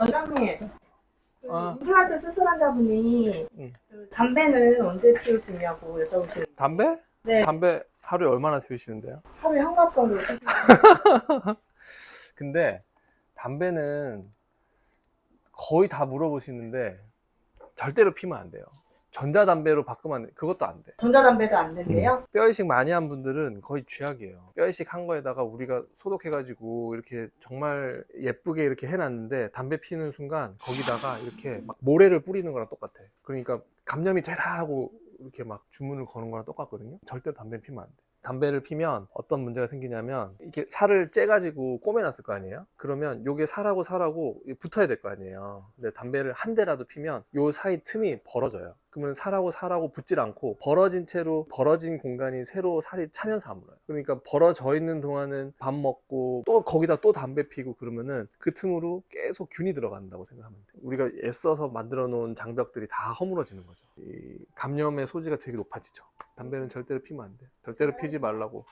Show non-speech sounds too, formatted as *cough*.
원장님, 그 아. 임플란트 수술환자분이 응. 그 담배는 언제 피울 수 있냐고 여쭤보시는 담배? 네, 담배 하루에 얼마나 피우시는데요? 하루에 한 갑 정도 피우시는 *laughs* 근데 담배는 거의 다 물어보시는데 절대로 피면 안 돼요. 전자담배로 바꾸면 안 돼. 그것도 안 돼. 전자담배도 안 된대요? 뼈 이식 많이 한 분들은 거의 쥐약이에요. 뼈 이식 한 거에다가 우리가 소독해가지고 이렇게 정말 예쁘게 이렇게 해놨는데 담배 피는 순간 거기다가 이렇게 막 모래를 뿌리는 거랑 똑같아. 그러니까 감염이 되라 하고 이렇게 막 주문을 거는 거랑 똑같거든요. 절대로 담배 피면 안 돼. 담배를 피면 어떤 문제가 생기냐면 이렇게 살을 째가지고 꼬매놨을 거 아니에요? 그러면 요게 살하고 살하고 붙어야 될 거 아니에요. 근데 담배를 한 대라도 피면 요 사이 틈이 벌어져요. 그러면 살하고 살하고 붙질 않고 벌어진 채로 벌어진 공간이 새로 살이 차면서 안 물어요. 그러니까 벌어져 있는 동안은 밥 먹고 또 거기다 또 담배 피고 그러면은 그 틈으로 계속 균이 들어간다고 생각하면 돼요. 우리가 애써서 만들어 놓은 장벽들이 다 허물어지는 거죠. 이 감염의 소지가 되게 높아지죠. 담배는 절대로 피면 안 돼. 절대로 피지 말라고.